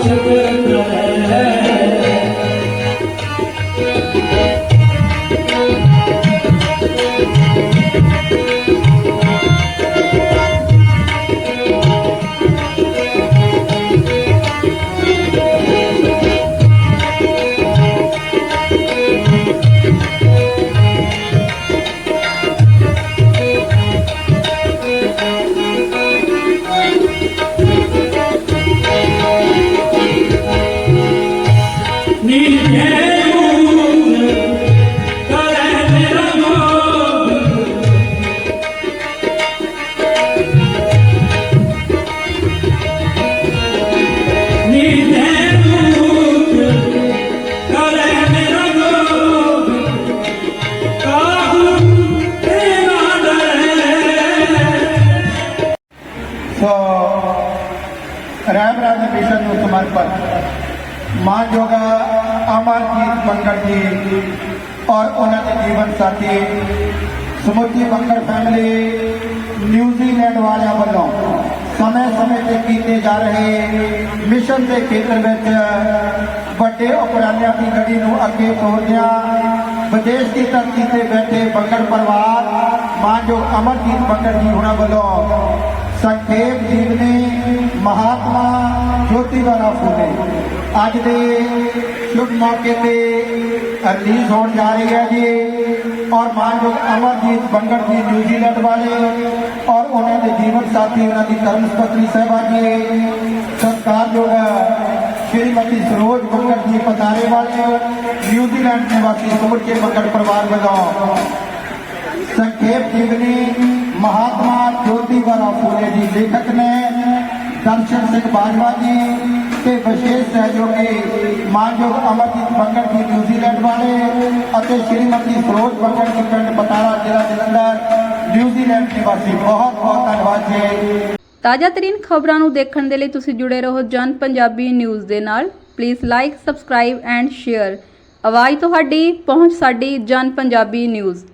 Thank you. Amarjit ਜੀ ਔਰ ਉਹਨਾਂ ਦੇ ਜੀਵਨ ਸਾਥੀ, ਸਮੁੱਚੀ ਮੰਗੜ ਫੈਮਿਲੀ ਨਿਊਜ਼ੀਲੈਂਡ ਵਾਲਿਆਂ ਵੱਲੋਂ ਸਮੇਂ-ਸਮੇਂ ਤੇ ਕੀਤੇ ਜਾ ਰਹੇ ਮਿਸ਼ਨ ਦੇ ਖੇਤਰ ਵਿੱਚ ਵੱਡੇ ਉਪਰਾਲਿਆਂ ਦੀ ਗੜੀ ਨੂੰ ਅੱਗੇ ਤੋਰਦਿਆਂ ਵਿਦੇਸ਼ ਦੀ ਧਰਤੀ ਤੇ ਬੈਠੇ ਬੰਗੜ ਪਰਿਵਾਰ ਮਾਨਯੋਗ ਅਮਰਜੀਤ ਬੰਗੜ ਜੀ ਹੁਣਾਂ ਵੱਲੋਂ ਸੰਖੇਪ ਜੀਵਨੀ ਮਹਾਤਮਾ ਜੋਤੀਬਾ ਫੂਲੇ ਅੱਜ ਦੇ ਸ਼ੁਭ ਮੌਕੇ ਤੇ ਰਿਲੀਜ਼ ਹੋਣ ਜਾ ਰਹੀ ਹੈ ਜੀ ਔਰ ਮਾਨਯੋਗ ਅਮਰਜੀਤ ਬੰਗੜ ਜੀ ਨਿਊਜ਼ੀਲੈਂਡ ਵਾਲੇ ਔਰ ਉਹਨਾਂ ਦੇ ਜੀਵਨ ਸਾਥੀ, ਉਹਨਾਂ ਦੀ ਧਰਮ ਪਤਨੀ ਸਾਹਿਬਾ ਜੀ ਸਤਿਕਾਰਯੋਗ ਸ਼੍ਰੀਮਤੀ ਸਰੋਜ ਬੰਗੜ ਜੀ ਪਤਾਰੇ ਵਾਲੇ ਨਿਊਜ਼ੀਲੈਂਡ ਨਿਵਾਸੀ ਸਮੁੱਚੇ ਬੰਗੜ ਪਰਿਵਾਰ ਵੱਲੋਂ ਸੰਖੇਪ ਜੀਵਨੀ ਮਹਾਤਮਾ ਜੋਤੀਬਾ ਫੂਲੇ ਜੀ ਲੇਖਕ ਨੇ ਦਰਸ਼ਨ ਸਿੰਘ ਬਾਜਵਾ ਜੀ ਤੇ ਵਿਸ਼ੇਸ਼ ਸਹਿਯੋਗੀ ਮਾਨਯੋਗ ਅਮਰਜੀਤ ਬੰਗੜ ਜੀ ਨਿਊਜ਼ੀਲੈਂਡ ਵਾਲੇ ਅਤੇ ਸ਼੍ਰੀਮਤੀ ਫਿਰੋਜ਼ ਬੰਗੜ ਜੀ, ਪਿੰਡ ਬਟਾਲਾ ਜ਼ਿਲ੍ਹਾ ਜਲੰਧਰ ਨਿਊਜ਼ੀਲੈਂਡ ਨਿਵਾਸੀ। ਬਹੁਤ ਬਹੁਤ ਧੰਨਵਾਦ ਜੀ। ਤਾਜ਼ਾ ਤਰੀਨ ਖਬਰਾਂ ਨੂੰ ਦੇਖਣ ਦੇ ਲਈ ਤੁਸੀਂ ਜੁੜੇ ਰਹੋ ਜਨ ਪੰਜਾਬੀ ਨਿਊਜ਼ ਦੇ ਨਾਲ। Please like subscribe and share ਆਵਾਜ਼ ਤੁਹਾਡੀ, ਪਹੁੰਚ ਸਾਡੀ ਜਨ ਪੰਜਾਬੀ ਨਿਊਜ਼।